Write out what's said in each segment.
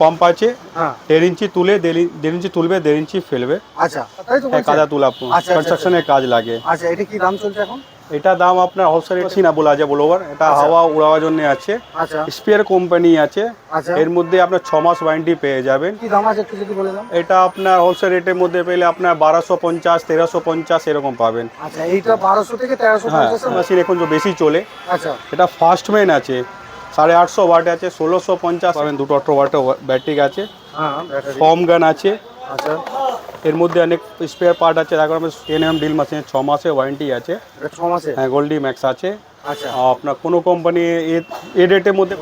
Pump আছে হ্যাঁ। দেড় ইঞ্চি তুলে দেড় ইঞ্চি তুলবে দেড় ইঞ্চি ফেলবে। আচ্ছা হ্যাঁ? কাদা তোলা আচ্ছা, কনস্ট্রাকশনের কাজ লাগে। আচ্ছা এটা কি দাম চলছে এখন? এটা দাম আপনার হোলসেল সিনা বলা যায় ব্লোয়ার এটা আচ্ছা। হাওয়া উড়াবার জন্য আছে। আচ্ছা। স্পিয়ার কোম্পানি আছে। আচ্ছা। এর মধ্যে আপনার ছ মাস ওয়ারেন্টি পেয়ে যাবেন। এটা আপনার হোলসেল রেটের মধ্যে পেলে আপনার বারোশো পঞ্চাশ তেরোশো পঞ্চাশ এরকম পাবেন। আচ্ছা হ্যাঁ মেশিন এখন বেশি চলে। আচ্ছা। এটা ফার্স্ট মেন আছে। সাড়ে আটশো ওয়াট আছে ষোলোশো পঞ্চাশ পাবেন দুটো আঠেরো ওয়াটের ব্যাটারি আছে। হ্যাঁ ফর্ম গান আছে। আচ্ছা। এর মধ্যে অনেক স্পেয়ার পার্ট আছে তারপর আপনার টেন এম ডিল মেশিনের ছ মাসের ওয়ারেন্টি আছে। ছ মাসে? হ্যাঁ গোল্ডি ম্যাক্স আছে। আচ্ছা। আপনার কোনো কোম্পানি এ রেটের মধ্যে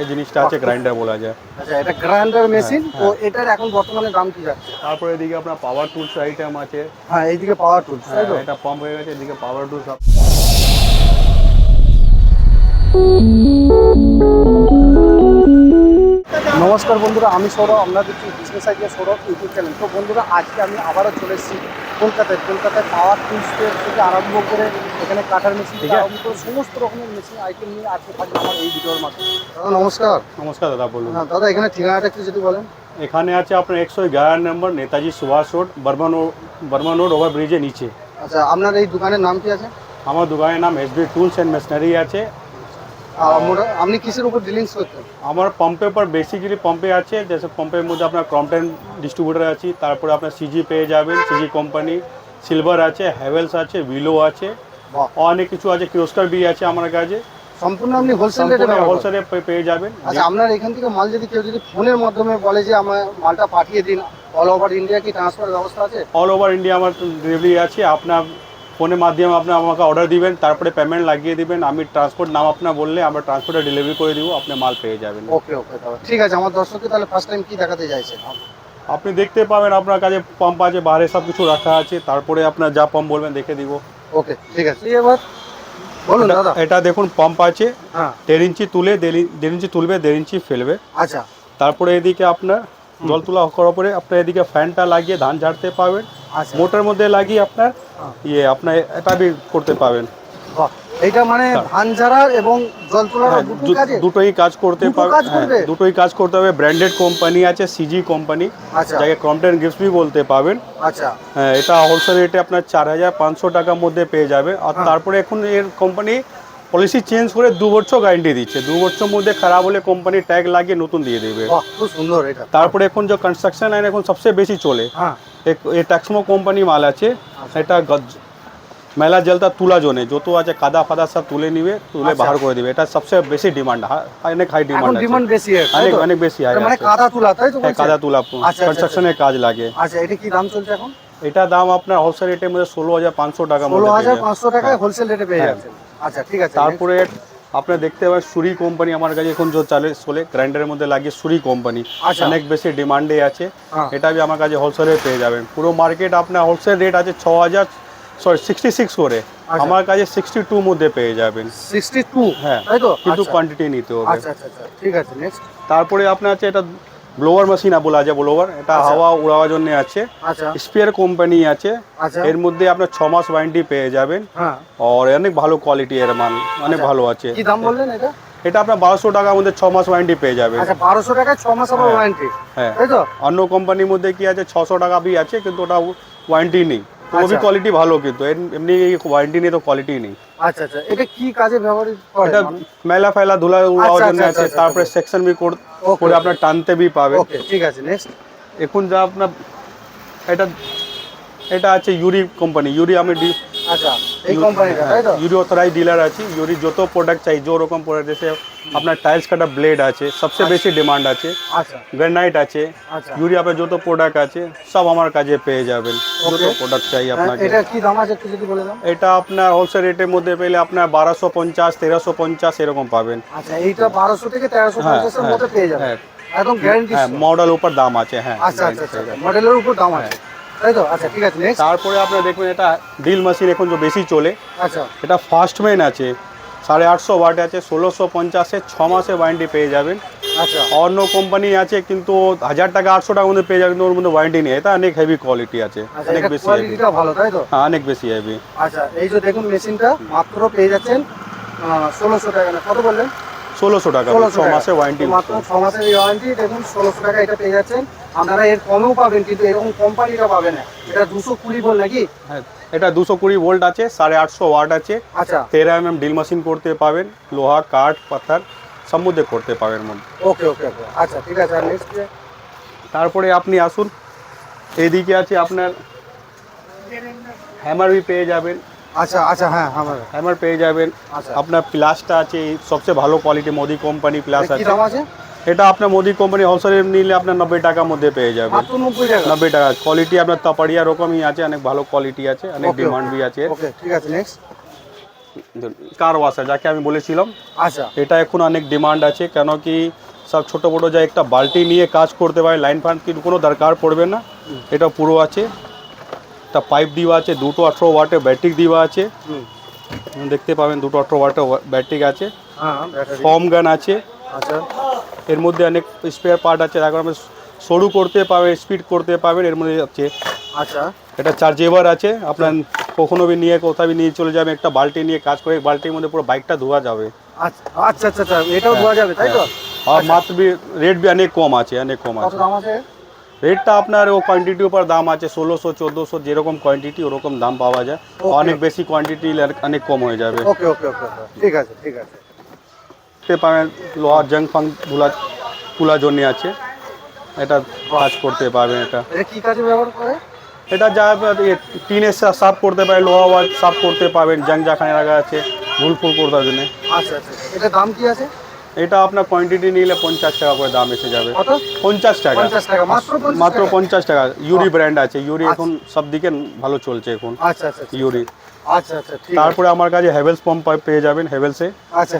এই জিনিসটা আছে গ্রাইন্ডার বলা যায়। আচ্ছা এটা গ্রাইন্ডার মেশিন হ্যাঁ, তো এটার এখন বর্তমানে দাম কি যাচ্ছে? তারপরে এদিকে আপনার পাওয়ার টুলস আইটেম আছে। হ্যাঁ এইদিকে পাওয়ার টুলস হ্যাঁ, এটা পাম্প হয়ে গেছে এদিকে পাওয়ার টুলস নমস্কার বন্ধুরা আমি সৌরভ আপনাদের দেখছি business idea Sourav YouTube channel তো বন্ধুরা আজকে আমি আবারও চলে এসেছি কলকাতায়। কলকাতায় পাওয়ার টুলসের থেকে আরম্ভ করে এখানে কাঠার মেশিন থেকে আরম্ভ করে সমস্ত রকমের মেশিন আইটেম নিয়ে আজকে থাকবে আমার এই ভিডিওর মাধ্যমে। দাদা নমস্কার। নমস্কার দাদা বলুন। হ্যাঁ, দাদা এখানে ঠিকানাটা একটু যদি বলেন। এখানে আছে আপনার একশো এগারো নম্বর Netaji Subhash road Barman road Barman road over ব্রিজের নিচে। আচ্ছা আপনার এই দোকানের নাম কি আছে? আমার দোকানের নাম S B tools and machinery আছে। আমরা- আপনি কিসের উপর ডিলিংস করতেন? আমার পাম্পে পর বেসিক্যালি পাম্পে আছে যেসব পাম্পের মধ্যে আপনার ক্রমটেন ডিস্ট্রিবিউটার আছে তারপরে আপনার সিজি পেয়ে যাবেন সিজি কোম্পানি সিলভার আছে হ্যাভেলস আছে উইলো আছে অনেক কিছু আছে কিরস্কার বি আছে আমার কাছে। সম্পূর্ণ আপনি হোলসেল রেটে হোলসেলে পেয়ে যাবেন। আচ্ছা আপনার এখান থেকে মাল যদি কেউ যদি ফোনের মাধ্যমে বলে যে আমার মালটা পাঠিয়ে দিন অল ওভার ইন্ডিয়া কি ট্রান্সফার ব্যবস্থা আছে? অল ওভার ইন্ডিয়া আমার ডেলিভারি আছে আপনার ফোনের মাধ্যমে আপনি আমাকে অর্ডার দিবেন তারপরে পেমেন্ট লাগিয়ে দিবেন। আমি ট্রান্সপোর্ট নাম আপনার বললে আমরা ট্রান্সপোর্টে ডেলিভারি করে দিব আপনি মাল পেয়ে যাবেন। ওকে ওকে ঠিক আছে আমার দর্শককে তাহলে ফার্স্ট টাইম কি দেখাতে চাইছেন? আপনি দেখতে পাবেন আপনার কাছে পাম্প আছে বাইরে সব কিছু রাখা আছে তারপরে আপনার যা পাম্প বলবেন দেখে দিব। ওকে ঠিক আছে। এবার বলুন দাদা। এটা দেখুন পাম্প আছে হ্যাঁ। দেড় ইঞ্চি তুলে দেড় ইঞ্চি তুলবে দেড় ইঞ্চি ফেলবে। আচ্ছা। তারপরে এদিকে আপনার জল তোলা করার পরে আপনার এদিকে ফ্যানটা লাগিয়ে ধান ঝাড়তে পাবেন আচ্ছা। মোটর মধ্যে লাগিয়ে আপনার। ইয়ে আপনার এটা বি করতে পাবেন। এইটা মানে ধান ঝাড়ার এবং জল তোলার হ্যাঁ, দুটোই কাজ করতে পারবে হ্যাঁ? দুটোই কাজ করতে হবে। ব্র্যান্ডেড কোম্পানি আছে সিজি কোম্পানি। আচ্ছা। যাকে ক্রমটেন গিফট বি বলতে পাবেন। আচ্ছা। হ্যাঁ, এটা হোলসেল রেটে আপনার চার হাজার পাঁচশো টাকার মধ্যে পেয়ে যাবে। আর হ্যাঁ। তারপরে এখন এর কোম্পানি পলিসি চেঞ্জ করে দু বছর গ্যারান্টি দিচ্ছে। দু বছর মধ্যে খারাপ হলে কোম্পানি ট্যাগ লাগিয়ে নতুন দিয়ে দেবে। খুব সুন্দর এটা। তারপরে এখন যে কনস্ট্রাকশন লাইন এখন সবচেয়ে বেশি চলে হ্যাঁ। এক- এ ট্যাক্সমো কোম্পানি মাল আছে। এটা গজ- মেলা জলটা তুলা জোনে যত আছে কাদা ফাদা সব তুলে নিবে তুলে আচ্ছা। বাহার করে দিবে এটা সবচেয়ে বেশি ডিমান্ড অনেক হাই এখন ডিমান্ড আছে ডিমান্ড বেশি এর, তাই অনেক তো? অনেক বেশি হাই এটা মানে আছে। কাদা তোলা তাই তো হ্যাঁ বলছেন? কাদা তুলা আচ্ছা, কনস্ট্রাকশনের কাজ লাগে আচ্ছা এটা কি দাম চলছে এখন এটা দাম আপনার হোলসেল রেটের মধ্যে ষোলো হাজার পাঁচশো টাকা ষোলো হাজার পাঁচশো টাকায় হোলসেল রেটে পেয়ে হ্যাঁ। যাচ্ছেন আচ্ছা ঠিক আছে তারপরে আপনি দেখতে পাবেন সুরি কোম্পানি আমার কাছে এখন যে চালে চলে গ্রাইন্ডারের মধ্যে লাগিয়ে সুরি কোম্পানি। আচ্ছা। অনেক বেশি ডিমান্ডে আছে। হ্যাঁ। এটা আমার কাছে হোলসেলে পেয়ে যাবেন। পুরো মার্কেট আপনার হোলসেল রেট আছে ছ হাজার সরি সিক্সটি সিক্স করে। আচ্ছা। আমার কাছে সিক্সটি টু মধ্যে পেয়ে যাবেন। সিক্সটি টু হ্যাঁ কিন্তু। কোয়ান্টিটি নিতে হবে। আচ্ছা আচ্ছা আচ্ছা ঠিক আছে নেক্সট তারপরে আপনার আছে এটা ব্লোয়ার মেশিন বলা যায় ব্লোয়ার এটা আচ্ছা। হাওয়া উড়াওয়ার জন্য আছে। স্পেয়ার স্পিয়ার কোম্পানি আছে। আচ্ছা। এর মধ্যে আপনার ছ মাস ওয়ারেন্টি পেয়ে যাবেন। হ্যাঁ। আর অনেক ভালো কোয়ালিটি এর মাল অনেক আচ্ছা। ভালো আছে। কি দাম বললেন এটা? এটা আপনার বারোশো টাকার মধ্যে ছ মাস ওয়ারেন্টি পেয়ে যাবেন। আচ্ছা বারোশো টাকায় ছ মাস হ্যাঁ। ওয়ারেন্টি হ্যাঁ। অন্য কোম্পানির মধ্যে কি আছে? ছশো টাকা বি আছে কিন্তু ওটা ওয়ারেন্টি নেই। তো ওবি আচ্ছা। কোয়ালিটি ভালো কিন্তু এমনি ওয়ারেন্টি নেই তো কোয়ালিটি নেই। আচ্ছা আচ্ছা। এটা কি কাজে ব্যবহৃত করে এটা মেলা ফেলা ধুলা উড়াবার আচ্ছা, জন্য আচ্ছা, আছে তারপরে সেকশন বি কর- আপনার টানতে বি পাবে। ওকে ঠিক আছে নেক্সট এখন যা আপনার এটা এটা আছে ইউরি কোম্পানি ইউরি আমি আচ্ছা এই কোম্পানিটা তাই তো? ইউরি অথরাইজ ডিলার আছে। ইউরি যত প্রোডাক্ট চাই যে রকম প্রোডাক্ট আছে আপনার টাইলস কাটা ব্লেড আছে সবচেয়ে বেশি ডিমান্ড আছে আচ্ছা গ্রেনাইট আছে আচ্ছা ইউরি আপনার যত প্রোডাক্ট আছে সব আমার কাছে পেয়ে যাবেন যত Okay. প্রোডাক্ট চাই হ্যাঁ, আপনাকে এটা কি দাম আছে একটু যদি বলে দাও এটা আপনার হোলসেল রেটের মধ্যে পেলে আপনার বারোশো পঞ্চাশ তেরোশো পঞ্চাশ এরকম পাবেন আচ্ছা এইটা বারোশো থেকে তেরোশো হ্যাঁ, পঞ্চাশের হ্যাঁ, মধ্যে পেয়ে যাবে হ্যাঁ। একদম গ্যারান্টি হ্যাঁ মডেল উপর দাম আছে হ্যাঁ আচ্ছা আচ্ছা আচ্ছা মডেলের উপর দাম আছে তাই তো আচ্ছা ঠিক আছে নেক্সট তারপরে আপনার দেখবেন এটা ড্রিল মেশিন এখন যে বেশি চলে আচ্ছা এটা ফার্স্ট মেন আছে সাড়ে আটশো ওয়াট আছে ষোলোশো পঞ্চাশে ছ মাসে ওয়ারেন্টি পেয়ে যাবেন। আচ্ছা। অন্য কোম্পানি আছে কিন্তু হাজার টাকা আটশো টাকার মধ্যে পেয়ে যাবেন কিন্তু ওর মধ্যে ওয়ারেন্টি নেই। এটা অনেক হেভি কোয়ালিটি আছে আচ্ছা অনেক বেশি হেভি ভালো তাই তো? হ্যাঁ অনেক বেশি হেভি আচ্ছা এই যে দেখুন মেশিনটা মাত্র পেয়ে যাচ্ছেন ষোলোশো টাকা না কত বললেন? ষোলোশো টাকা ছ মাসে ওয়ারেন্টি মাত্র ছ মাসের ওয়ারেন্টি দেখুন ষোলোশো টাকা এটা পেয়ে যাচ্ছেন। আপনারা এর কমেও পাবেন কিন্তু এরকম কোম্পানিটা পাবেন না। এটা দুশো কুড়ি বল নাকি? হ্যাঁ এটা দুশো কুড়ি ভোল্ট আছে সাড়ে আটশো ওয়াট আছে। আচ্ছা। তেরো এম এম ড্রিল মেশিন করতে পাবেন লোহা কাঠ পাথর মধ্যে করতে পাবেন মধ্যে। ওকে ওকে ওকে। আচ্ছা ঠিক আছে আর নেক্সট তারপরে আপনি আসুন এদিকে আছে আপনার হ্যামার বি পেয়ে যাবেন। আচ্ছা আচ্ছা হ্যাঁ আমার হ্যামার পেয়ে যাবেন। আচ্ছা। আপনার প্লাসটা আছে সবচেয়ে ভালো কোয়ালিটি মোদি কোম্পানি প্লাস আছে। এটা আপনার মোদি কোম্পানি হোলসেলে নিলে আপনার নব্বই টাকার মধ্যে পেয়ে যাবেন। নব্বই টাকা? কোয়ালিটি আপনার তাপাড়িয়া রকমই আছে অনেক ভালো কোয়ালিটি আছে অনেক ডিমান্ড বি আছে। ঠিক আছে নেক্সট কার ওয়াশার যাকে আমি বলেছিলাম। আচ্ছা। এটা এখন অনেক ডিমান্ড আছে কেন কি সব ছোট বড় যা একটা বালতি নিয়ে কাজ করতে পারে লাইন ফান কিন্তু কোনো দরকার পড়বে না। এটা পুরো আছে। একটা পাইপ দেওয়া আছে দুটো আঠেরো ওয়াটের ব্যাটারি দেওয়া আছে। দেখতে পাবেন দুটো আঠেরো ওয়াটের ব্যাটারি আছে। হ্যাঁ ফর্ম গান আছে। আচ্ছা। এর মধ্যে অনেক স্পেয়ার পার্ট আছে। এখন আপনি সরু করতে পারবেন স্পিড করতে পাবেন এর মধ্যে আছে আচ্ছা। এটা চার্জেবল আছে। আপনার কখনো বি নিয়ে কোথাও নিয়ে চলে যাবে একটা বালতি নিয়ে কাজ করে বালতির মধ্যে পুরো বাইকটা ধোয়া যাবে। আচ্ছা আচ্ছা আচ্ছা আচ্ছা এটাও ধোয়া যাবে তাই তো? আর মাত্র বি রেট বি অনেক কম আছে অনেক কম আছে? রেটটা আপনার ও কোয়ান্টিটির উপর দাম আছে ষোলোশো চোদ্দোশো যেরকম কোয়ান্টিটি ওরকম দাম পাওয়া যায়. অনেক বেশি কোয়ান্টিটি অনেক কম হয়ে যাবে। ওকে ওকে ওকে ঠিক আছে ঠিক আছে। পাবেন লোহার জং ফাং ধুলা তুলার জন্য আছে। এটা কাজ করতে পারবেন এটা। এটা কি কাজে ব্যবহার করে? এটা যা টিনের সাফ করতে পারে লোহা ওয়াল সাফ করতে পারবেন জং যেখানে রাখা আছে ভুল ফুল করতে জন্য আচ্ছা আচ্ছা। এটা দাম কি আছে? এটা আপনার কোয়ান্টিটি নিলে পঞ্চাশ টাকা করে দাম এসে যাবে। পঞ্চাশ টাকা। মাত্র পঞ্চাশ টাকা? ইউরি ব্র্যান্ড আছে। ইউরি আচ্ছা। এখন সব দিকে ভালো চলছে এখন। আচ্ছা আচ্ছা। ইউরি। আচ্ছা আচ্ছা তারপরে আমার কাছে হ্যাভেলস পাম্প পেয়ে যাবেন হ্যাভেলসে আচ্ছা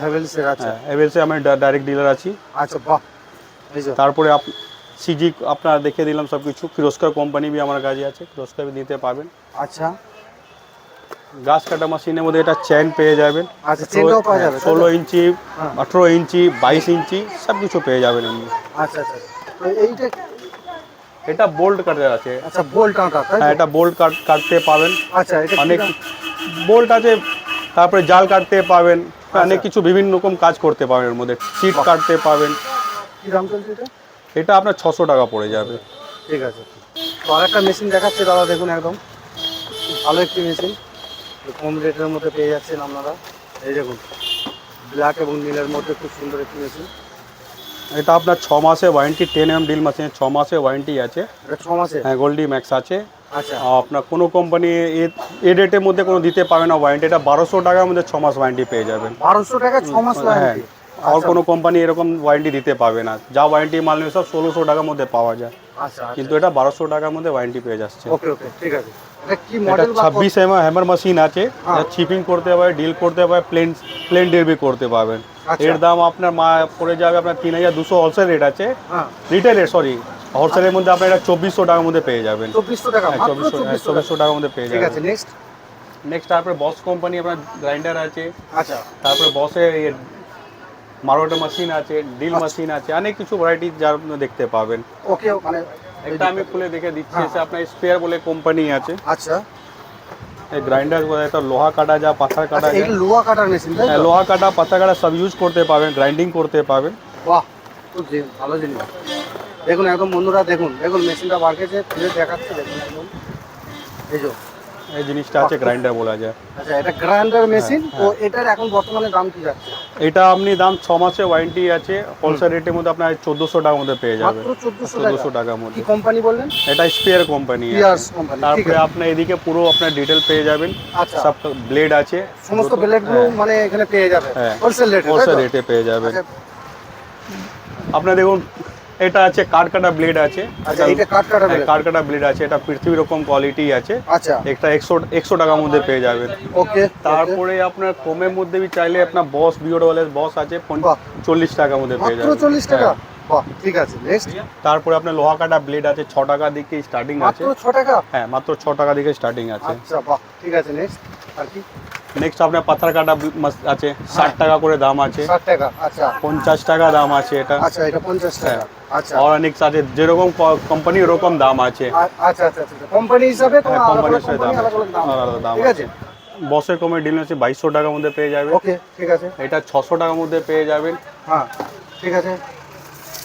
আচ্ছা। হ্যাঁ আমি ডাইরেক্ট ডিলার আছি। আচ্ছা বাহ। তারপরে সিজি আপনার দেখে দিলাম সব কিছু কিরস্কার কোম্পানি বি আমার কাছে আছে। কিরস্কার বি দিতে পাবেন আচ্ছা। গাছ কাটা মেশিনের মধ্যে এটা চেন পেয়ে যাবেন। আচ্ছা? ষোলো ইঞ্চি হ্যাঁ। আঠেরো ইঞ্চি বাইশ ইঞ্চি সব কিছু পেয়ে যাবেন এমনি আচ্ছা আচ্ছা এইটা এটা বোল্ট কাটার আছে। আচ্ছা বোল্ট হ্যাঁ এটা বোল্ট কাট কাটতে পাবেন। আচ্ছা অনেক বোল্ট আছে তারপরে জাল কাটতে পাবেন। অনেক আচ্ছা। কিছু বিভিন্ন রকম কাজ করতে পাবেন এর মধ্যে। সিট কাটতে পাবেন। এটা? আপনার ছশো টাকা পড়ে যাবে। ঠিক আছে। তো আরেকটা মেশিন দেখাচ্ছে দাদা দেখুন একদম। ভালো একটি মেশিন কম রেটের মধ্যে পেয়ে যাচ্ছেন আপনারা। এই দেখুন ব্ল্যাক এবং নীলের মধ্যে খুব সুন্দর একটি মেশিন এটা আপনার ছ মাসে ওয়ারেন্টি টেন এম ডিল মেশিনে ছ মাসে ওয়ারেন্টি আছে। ছ মাসে? হ্যাঁ গোল্ডি ম্যাক্স আছে। আচ্ছা। আপনার কোনো কোম্পানি এ রেটের মধ্যে কোনো দিতে পাবে না ওয়ারেন্টি এটা বারোশো টাকার মধ্যে ছ মাস ওয়ারেন্টি পেয়ে যাবেন। বারোশো টাকা ছ মাস হ্যাঁ আর কোনো কোম্পানি এরকম ওয়ারেন্টি দিতে পাবে না। যা ওয়ারেন্টি মাল নেবে সব ষোলোশো টাকার মধ্যে পাওয়া যায়। আচ্ছা কিন্তু এটা বারোশো টাকার মধ্যে ওয়ারেন্টি পেয়ে যাচ্ছে। ওকে ওকে ঠিক আছে। ছাব্বিশ এম হ্যামার মেশিন আছে। হ্যাঁ। চিপিং করতে পারে ডিল করতে পারে প্লেন প্লেন ডেরবি করতে পারবেন আচ্ছা। এর দাম আপনার মা পড়ে যাবে আপনার তিন হাজার দুশো হোলসেল রেট আছে। হ্যাঁ। রিটেল রেট সরি হোলসেলের মধ্যে আপনার এটা চব্বিশশো টাকার মধ্যে পেয়ে যাবেন। চব্বিশশো টাকা হ্যাঁ চব্বিশশো হ্যাঁ টাকার মধ্যে পেয়ে যাবেন। নেক্সট নেক্সট তারপরে বস কোম্পানি আপনার গ্রাইন্ডার আছে। আচ্ছা। তারপরে বসে মারোটা মেশিন আছে ডিল মেশিন আছে অনেক কিছু ভ্যারাইটি যার দেখতে পাবেন। ওকে মানে এটা আমি খুলে দেখে দিচ্ছি হ্যাঁ। এসে আপনার স্পেয়ার বলে কোম্পানি আছে। আচ্ছা। এই গ্রাইন্ডার বলে এটা লোহা কাটা যা পাথর কাটা এই এটা লোহা কাটার মেশিন তাই হ্যাঁ, লোহা কাটা পাথর কাটা সব ইউজ করতে পাবেন গ্রাইন্ডিং করতে পাবেন। বাহ খুব জি- ভালো জিনিস। দেখুন একদম বন্ধুরা দেখুন দেখুন মেশিনটা বার ফিরে খুলে দেখাচ্ছে দেখুন একদম। এই যে এই জিনিসটা আছে গ্রাইন্ডার বলা যায়। আচ্ছা এটা গ্রাইন্ডার মেশিন তো হ্যাঁ। এটার এখন বর্তমানে দাম কি যাচ্ছে? এটা আপনি দাম ছ মাসে ওয়ারেন্টি আছে হোলসেল রেটের মধ্যে আপনার চোদ্দোশো টাকার মধ্যে পেয়ে যাবেন মাত্র চোদ্দশো চোদ্দোশো টাকা টাকার কি কোম্পানি বললেন? এটা স্পেয়ার কোম্পানি তারপরে আপনার এদিকে পুরো আপনার ডিটেল পেয়ে যাবেন। আচ্ছা। সব ব্লেড আছে। সমস্ত ব্লেডগুলো মানে এখানে পেয়ে যাবে। হ্যাঁ। হোলসেল রেটে হোলসেল রেটে পেয়ে যাবেন। আচ্ছা। আপনার দেখুন এটা আছে কাঠ কাটা ব্লেড আছে। আচ্ছা এটা কাট কাটা হ্যাঁ, ব্লেড আছে এটা পৃথিবী রকম কোয়ালিটি আছে। আচ্ছা। একটা একশো একশো টাকার মধ্যে পেয়ে যাবেন। ওকে তারপরে আপনার কমের মধ্যে চাইলে আপনার বস বিওর ওয়ালের বস আছে পঞ্চ- বাহ। চল্লিশ টাকার মধ্যে পেয়ে যাবেন। চল্লিশ টাকা? হ্যাঁ। বাহ ঠিক আছে নেক্সট তারপরে আপনার লোহা কাটা ব্লেড আছে ছ টাকা দিকে স্টার্টিং আছে। মাত্র টাকা? হ্যাঁ মাত্র ছ টাকা দিকে স্টার্টিং আছে। আচ্ছা বাহ ঠিক আছে নেক্সট আর কি? নেক্সট আপনার পাথর কাটা আছে ষাট টাকা করে দাম আছে। ষাট টাকা আচ্ছা। পঞ্চাশ টাকা দাম আছে এটা। আচ্ছা এটা পঞ্চাশ টাকা। হ্যাঁ। আচ্ছা। আর অনেক আছে যেরকম কোম্পানি ওরকম দাম আছে। আচ্ছা আচ্ছা আচ্ছা কোম্পানি হিসাবে তো হ্যাঁ, কোম্পানি দাম আলাদা আলাদা দাম আলাদা দাম ঠিক আছে। বসের কমে ডিল আছে বাইশশো টাকার মধ্যে পেয়ে যাবেন ওকে ঠিক আছে। এটা ছশো টাকার মধ্যে পেয়ে যাবেন। হ্যাঁ ঠিক আছে।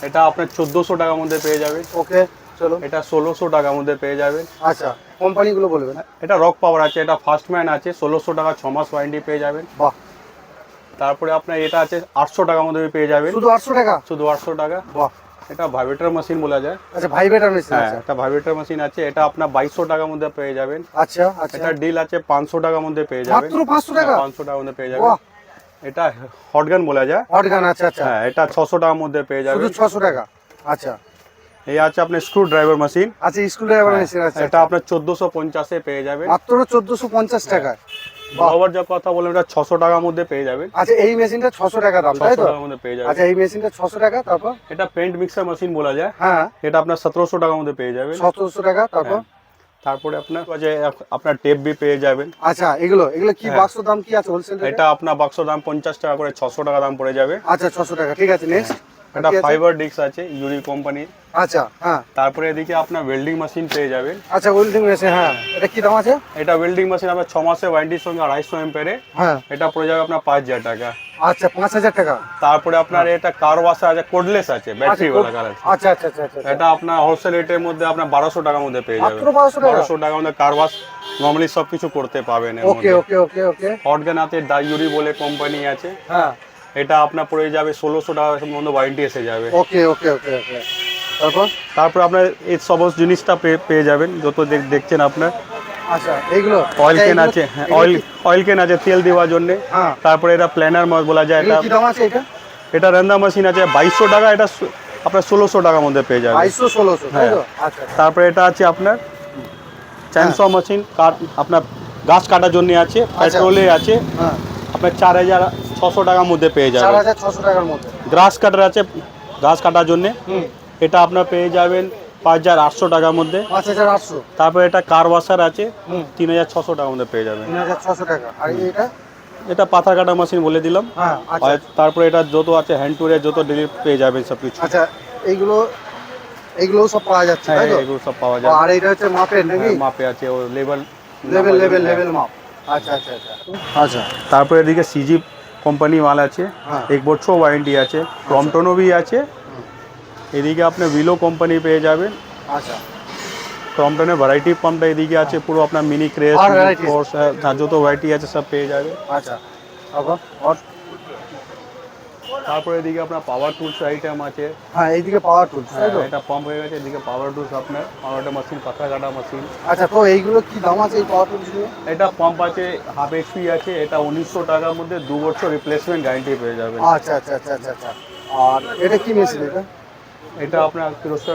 এটা আপনার চোদ্দোশো টাকার মধ্যে পেয়ে যাবেন। ওকে চলো এটা ষোলোশো টাকার মধ্যে পেয়ে যাবেন। আচ্ছা। কোম্পানিগুলো বলবেন এটা রক পাওয়ার আছে এটা ফার্স্ট ম্যান আছে ষোলোশো টাকা ছ মাস ওয়ারেন্টি পেয়ে যাবেন। বাহ। তারপরে আপনার এটা আছে আটশো টাকার মধ্যে পেয়ে যাবেন। শুধু আটশো টাকা? শুধু আটশো টাকা। বাহ। এটা ভাইব্রেটার মেশিন বলা যায়। আচ্ছা ভাইব্রেটার মেশিন হ্যাঁ আছে। একটা ভাইব্রেটার মেশিন আছে এটা আপনার বাইশশো টাকার মধ্যে পেয়ে যাবেন। আচ্ছা আচ্ছা। এটা ডিল আছে পাঁচশো টাকার মধ্যে পেয়ে যাবেন। মাত্র পাঁচশো টাকা? পাঁচশো টাকার মধ্যে পেয়ে যাবেন। এটা হটগান বলা যায়। হট গান আচ্ছা আচ্ছা। হ্যাঁ এটা ছশো টাকার মধ্যে পেয়ে শুধু যাবেন ছশো টাকা? আচ্ছা। এই আছে আপনার স্ক্রু ড্রাইভার মেশিন আচ্ছা স্কুল ড্রাইভার মেশিন আছে। এটা আপনার চোদ্দোশো পঞ্চাশে পেয়ে যাবেন। মাত্র চোদ্দশো পঞ্চাশ টাকায়। বাহ। যা কথা বললাম এটা ছশো টাকার মধ্যে পেয়ে যাবেন। আচ্ছা এই মেশিনটা ছশো টাকা দাম তাই তো? টাকার মধ্যে পেয়ে যাবেন। আচ্ছা এই মেশিনটা ছশো টাকা তারপর? এটা পেন্ট মিক্সার মেশিন বলা যায়। হ্যাঁ। এটা আপনার সতেরোশো টাকার মধ্যে পেয়ে যাবেন। সতেরোশো টাকা তারপর? তারপরে আপনার আপনার টেপ বি পেয়ে যাবেন। আচ্ছা এগুলো এগুলো কি হ্যাঁ। বাক্স দাম কি আছে হোলসেল এটা আপনার বাক্স দাম পঞ্চাশ টাকা করে ছশো টাকা দাম পড়ে যাবে। আচ্ছা ছশো টাকা ঠিক আছে নেক্সট এটা ফাইবার ডিস্ক আছে ইউরি কোম্পানি আচ্ছা হ্যাঁ। তারপরে এদিকে আপনার ওয়েল্ডিং মেশিন পেয়ে যাবেন। আচ্ছা ওয়েল্ডিং মেশিন হ্যাঁ। এটা কি দাম আছে? এটা ওয়েল্ডিং মেশিন আপনার ছ মাসের ওয়ারেন্টির সঙ্গে আড়াইশো এম্পেরে হ্যাঁ। এটা পড়ে যাবে আপনার পাঁচ হাজার টাকা। আচ্ছা পাঁচ হাজার টাকা। তারপরে আপনার এটা কার ওয়াশার আছে কোডলেস আছে ব্যাটারি ওয়ালা কার আছে। আচ্ছা আচ্ছা আচ্ছা আচ্ছা। এটা আপনার হোলসেল রেটের মধ্যে আপনার বারোশো টাকার মধ্যে পেয়ে যাবেন বারোশো টাকা? টাকার মধ্যে কার ওয়াশ নর্মালি সব কিছু করতে পাবেন ওকে ওকে ওকে ওকে হটগান হাতে ডাইউরি বলে কোম্পানি আছে। হ্যাঁ। এটা আপনার পড়ে যাবে ষোলোশো টাকার মধ্যে ওয়ারেন্টি এসে যাবে। ওকে ওকে ওকে ওকে। তারপর? তারপর আপনার এই সমস্ত জিনিসটা পেয়ে যাবেন যত দেখছেন আপনার। আচ্ছা এইগুলো? অয়েল আচ্ছা, কেন আছে হ্যাঁ অয়েল অয়েল কেন আছে তেল দেওয়ার জন্য। হ্যাঁ। তারপরে এটা প্ল্যানার বলা যায় এটা এটা? রান্না মেশিন আছে বাইশশো টাকা এটা আপনার ষোলোশো টাকার মধ্যে পেয়ে যাবে বাইশশো ষোলোশো তাই তো? আচ্ছা তারপরে এটা আছে আপনার চ্যানসো মেশিন কাট আপনার গাছ কাটার জন্য আছে পেট্রোলে আছে। হ্যাঁ। আপনার চার হাজার ছশো টাকার মধ্যে পেয়ে চার যাবে হাজার ছশো টাকার মধ্যে। গ্রাস কাটার আছে গাছ কাটার জন্য। এটা আপনার পেয়ে যাবেন পাঁচ হাজার আটশো টাকার মধ্যে। পাঁচ হাজার আটশো। তারপরে এটা কার ওয়াশার আছে তিন হাজার ছশো টাকার মধ্যে পেয়ে যাবেন। তিন হাজার ছশো টাকা। আর এটা এটা পাথর কাটা মেশিন বলে দিলাম। হ্যাঁ আচ্ছা। আর তারপরে এটা যত আছে হ্যান্ড টুরে যত ডেলিভারি পেয়ে যাবেন সব কিছু। আচ্ছা এইগুলো এইগুলোও সব পাওয়া যাচ্ছে হ্যাঁ তাই তো? এগুলো সব পাওয়া যায় আর এটা হচ্ছে মাপের নাকি? হ্যাঁ, মাপে আছে ও লেভেল লেভেল লেভেল লেভেল মাপ। আচ্ছা আচ্ছা আচ্ছা। আচ্ছা তারপরে এদিকে সিজি কোম্পানি মাল আছে হ্যাঁ। এক বছর ওয়ারেন্টি আছে ক্রমটনও বি আছে এদিকে আপনি উইলো কোম্পানি পেয়ে যাবেন আচ্ছা ক্রমটনের ভ্যারাইটি পাম্পটা এদিকে আছে পুরো আপনার মিনি ক্রেস আর varieties? যত ভ্যারাইটি আছে সব পেয়ে যাবে আচ্ছা তারপর আর তারপরে এদিকে আপনার পাওয়ার টুলস আইটেম আছে। হ্যাঁ এইদিকে পাওয়ার টুলস হ্যাঁ এটা পাম্প হয়ে গেছে এদিকে পাওয়ার টুলস আপনার পাওয়ার মেশিন কাঁথা কাটা মেশিন আচ্ছা তো এইগুলো কি দাম আছে এই পাওয়ার টুলস এটা পাম্প আছে হাফ এইচপি আছে এটা উনিশশো টাকার মধ্যে দু বছর রিপ্লেসমেন্ট গ্যারান্টি পেয়ে যাবেন। আচ্ছা আচ্ছা আচ্ছা আচ্ছা আচ্ছা। আর এটা কি মেশিন এটা? এটা আপনার